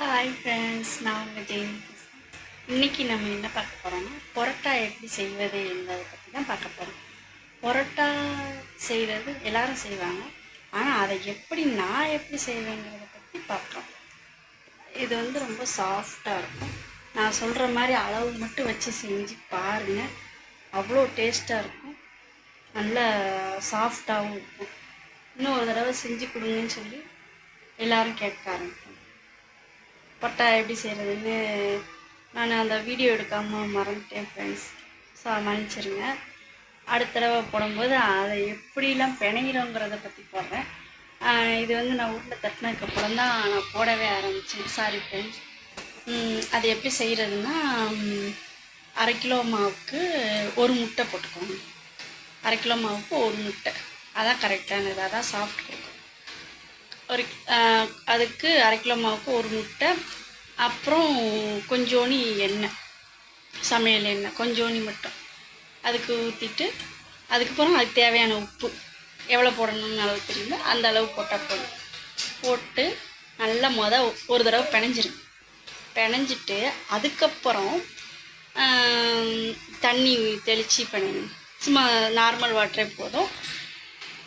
Hi friends நான் உங்கள் ஜெயின் இன்றைக்கி நம்ம என்ன பார்க்க போகிறோம்னா பரோட்டா எப்படி செய்வது என்பதை பற்றி தான் பார்க்க போகிறோம் பொரோட்டா செய்கிறது எல்லாரும் செய்வாங்க. ஆனால் அதை எப்படி நான் எப்படி செய்வேங்கிறத பற்றி பார்க்குறோம் இது வந்து ரொம்ப சாஃப்டாக இருக்கும். நான் சொல்கிற மாதிரி அளவு மட்டும் வச்சு செஞ்சு பாருங்கள் அவ்வளோ டேஸ்ட்டாக இருக்கும். நல்ல சாஃப்டாகவும் இருக்கும். இன்னும் ஒரு தடவை செஞ்சு கொடுங்கன்னு சொல்லி எல்லோரும் கேட்க ஆரம்பிப்பாங்க. பட்டா எப்படி செய்கிறதுன்னு நான் அந்த வீடியோ எடுக்காமல் மறந்துட்டேன் ஃப்ரெண்ட்ஸ் ஸோ மன்னிச்சிருங்க. அடுத்த தடவை போடும்போது அதை எப்படிலாம் பிணைகிறோங்கிறத பற்றி போடுறேன். இது வந்து நான் வீட்டில் தட்டினதுக்கப்புறம் தான் நான் போடவே ஆரம்பித்தேன் சாரி ஃப்ரெண்ட்ஸ் அது எப்படி செய்கிறதுன்னா அரை கிலோ மாவுக்கு ஒரு முட்டை போட்டுக்கோங்க. அரை கிலோ மாவுக்கு ஒரு முட்டை. அதான் கரெக்டானது அதான் சாஃப்ட் கொடுக்கும். ஒரு அதுக்கு அரை கிலோ மாவுக்கு ஒரு முட்டை அப்புறம் கொஞ்சோணி எண்ணெய் சமையல் எண்ணெய் கொஞ்சோணி மட்டும். அதுக்கு ஊற்றிட்டு அதுக்கப்புறம் அதுக்கு தேவையான உப்பு எவ்வளோ போடணும்னு அளவு தெரியுமோ அந்த அளவு போட்டால் போதும். போட்டு நல்லா மொதல் ஒரு தடவை பிணைஞ்சிருங்க பிணைஞ்சிட்டு அதுக்கப்புறம் தண்ணி தெளித்து பிணையணும். சும்மா நார்மல் வாட்டரே போதும்.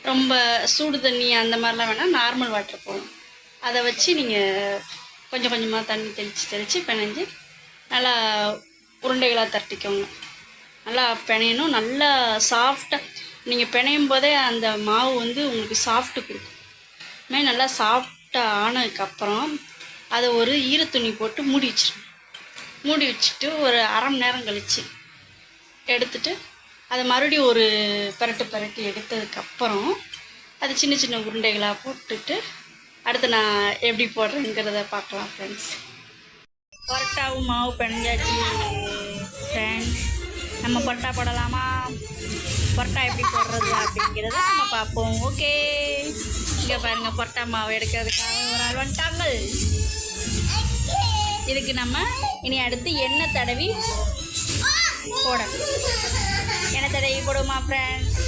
ரொம்ப சூடு தண்ணி அந்த மாதிரிலாம் வேணால் நார்மல் வாட்டர் போதும். அதை வச்சு நீங்கள் கொஞ்சம் கொஞ்சமாக தண்ணி தெளித்து தெளித்து பிணைஞ்சு நல்லா உருண்டைகளாக தட்டிக்கோங்க. நல்லா பிணையணும். நல்லா சாஃப்டாக நீங்கள் பிணையும் போதே அந்த மாவு வந்து உங்களுக்கு சாஃப்ட்டு கொடுக்கும். இதுமாதிரி நல்லா சாஃப்டாக ஆனதுக்கப்புறம் அதை ஒரு ஈரத்துணி போட்டு மூடி வச்சிருங்க. மூடி வச்சுட்டு ஒரு அரை மணி நேரம் கழிச்சு எடுத்துட்டு அதை மறுபடியும் ஒரு பரட்டு பரட்டி எடுத்ததுக்கப்புறம் அது சின்ன சின்ன உருண்டைகளாக போட்டுட்டு அடுத்து நான் எப்படி போடுறேங்கிறத பார்க்கலாம் ஃப்ரெண்ட்ஸ் பரோட்டாவும் மாவு பிணைஞ்சாச்சு ஃப்ரெண்ட்ஸ் நம்ம பரோட்டா போடலாமா? பரோட்டா எப்படி போடுறது அப்படிங்கிறத நம்ம பார்ப்போம். ஓகே. இங்கே பாருங்கள் பரோட்டா மாவு எடுக்கிறதுக்காக ஒரு ஆள் வந்துட்டாங்க. இதுக்கு நம்ம இனி அடுத்து எண்ணெய் தடவி போடணும். எண்ணெய் தடவி போடுமா ஃப்ரெண்ட்ஸ்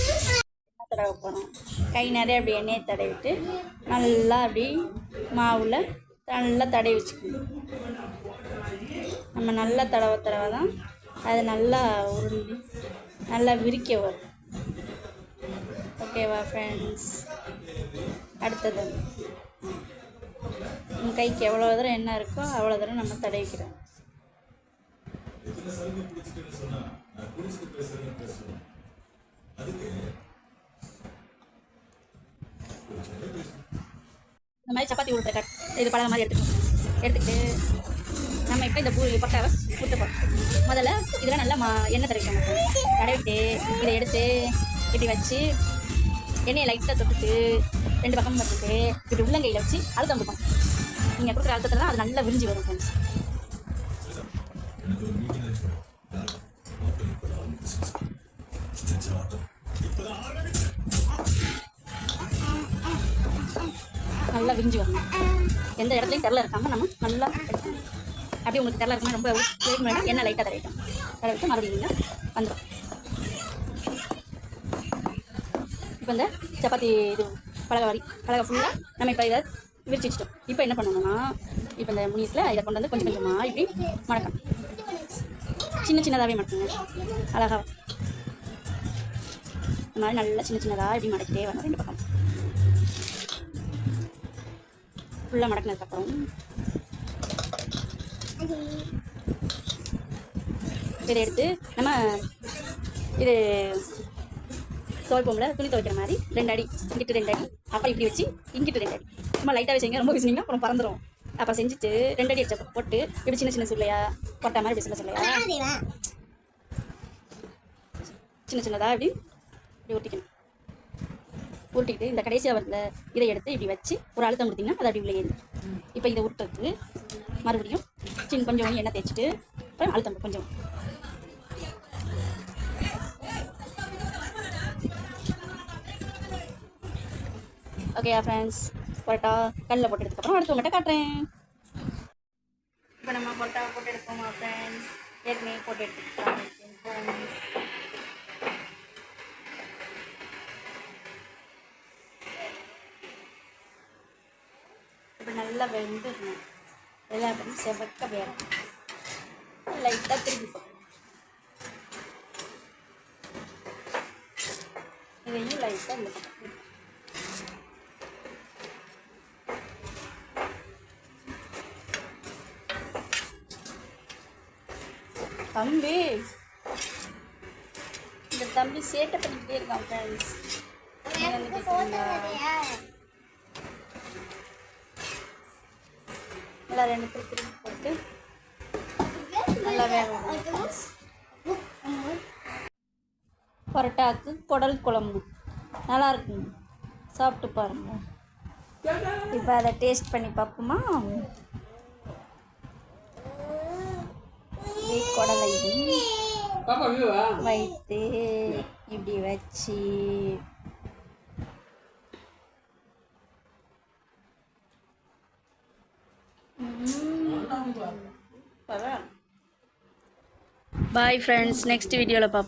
எண்ணெய் தடவை போகிறோம் கை நிறைய அப்படி எண்ணெயை தடவிட்டு நல்லா அப்படி மாவில் நல்லா தடவி வச்சுக்கணும். நம்ம நல்லா தடவை தடவை தான் அது நல்லா உருண்டு நல்லா விரிக்க வரும். ஓகேவா ஃப்ரெண்ட்ஸ் அடுத்தது. உங்கள் கைக்கு எவ்வளோ தூரம் என்ன இருக்கோ அவ்வளோ தூரம் நம்ம தடவிக்கிறோம். இந்த மாதிரி சப்பாத்தி உருட்டை கட் இது பழக மாதிரி எடுத்துக்கணும். எடுத்துக்கிட்டு நம்ம இப்போ இந்த பூ பட்டாவை ஊற்ற போகிறோம் முதல்ல இதெல்லாம் நல்லா மா எண்ணெய் தடவிக்கணும். தடவிட்டு இதை எடுத்து இப்படி வச்சு எண்ணெயை லைட்டாக தொட்டுட்டு ரெண்டு பக்கமும் வச்சுட்டு இப்படி உள்ளங்கையில் வச்சு அழுத்தம் கொடுக்கணும். நீங்கள் கொடுக்குற அழுத்தத்தில் தான் அது நல்லா விரிஞ்சு வரும் ஃப்ரெண்ட்ஸ் நல்லா விரிஞ்சு வரணும் எந்த இடத்துலையும் தெரில இருக்காமல் நம்ம நல்லா அப்படியே உங்களுக்கு தெரில இருக்குமா ரொம்ப வெயிட் பண்ணி எண்ணெய் லைட்டாக தடவிட்டோம் தடவிட்டு மறுபடியும் வந்துடும் இப்போ இந்த சப்பாத்தி இது பழக வரி பலகை ஃபுல்லாக நம்ம இப்போ இதை விரிச்சு வச்சிட்டோம். இப்போ என்ன பண்ணணும்னா இப்போ இந்த முனிஸில் இதை கொண்டு வந்து கொஞ்சம் கொஞ்சமாக இப்படி மடக்கணும். சின்ன சின்னதாகவே மடக்குங்க அழகாக இந்த மாதிரி நல்லா சின்ன சின்னதாக இப்படி மடக்கிட்டே வரணும் ரெண்டு பக்கம். ஃபுல்லாக மடக்கினதுக்கப்புறம். இதை எடுத்து நம்ம இது துவைப்போம்ல துணி துவைக்கிற மாதிரி ரெண்டு அடி இங்கிட்டு ரெண்டு அடி அப்புறம் இப்படி வச்சு இங்கிட்டு ரெண்டு அடி. சும்மா லைட்டாக வச்சுங்க ரொம்ப வச்சுனீங்கன்னா அப்புறம் பறந்துடும் அப்புறம் செஞ்சுட்டு ரெண்டு அடி அடிச்ச போட்டு இப்படி சின்ன சின்ன சொல்லையா போட்ட மாதிரி இப்படி சொல்ல சொல்லையா சின்ன சின்னதாக இப்படி இப்படி ஒட்டிக்கணும். உருட்டிக்கிட்டு இந்த கடைசியாக வரல இதை எடுத்து இப்படி வச்சு ஒரு அழுத்தம் கொடுத்தீங்கன்னா அது அப்படி உள்ளே ஏறி இப்போ இதை உருட்டுறதுக்கு மறுபடியும் சின்ன கொஞ்சம் எண்ணெய் தேய்ச்சிட்டு அப்புறம் அழுத்தம் கொஞ்சம். ஓகேயா ஃப்ரெண்ட்ஸ் பரோட்டா கல்லில் போட்டு எடுத்துக்கப்புறம் அடுத்து உங்கள்கிட்ட காட்டுறேன். இப்போ நம்ம பரோட்டா போட்டு எடுப்போமா ஃப்ரெண்ட்ஸ் ஏற்கனவே போட்டு எடுத்துக்கிட்டோம் இப்போ நல்லா வெந்துடணும் எல்லா பக்கம் செவக்க வேணும் லைட்டாக திருப்பி போடணும். இதையும் லைட்டாக இந்த பக்கம் தம்பி இந்த தம்பி சேட்டை பண்ணிக்கிட்டே இருக்கான் ஃப்ரெண்ட்ஸ் நல்லா ரெண்டு பேர் திருப்பி போட்டு நல்லா வேக விடணும். பரோட்டாக்கு குடல் குழம்பு. நல்லா இருக்குங்க. சாப்பிட்டு பாருங்க. இப்போ அதை டேஸ்ட் பண்ணி பார்ப்போமா? குடலை வைத்து இப்படி வச்சு பாய் ஃப்ரெண்ட்ஸ் நெக்ஸ்ட் வீடியோவில் பார்ப்போம்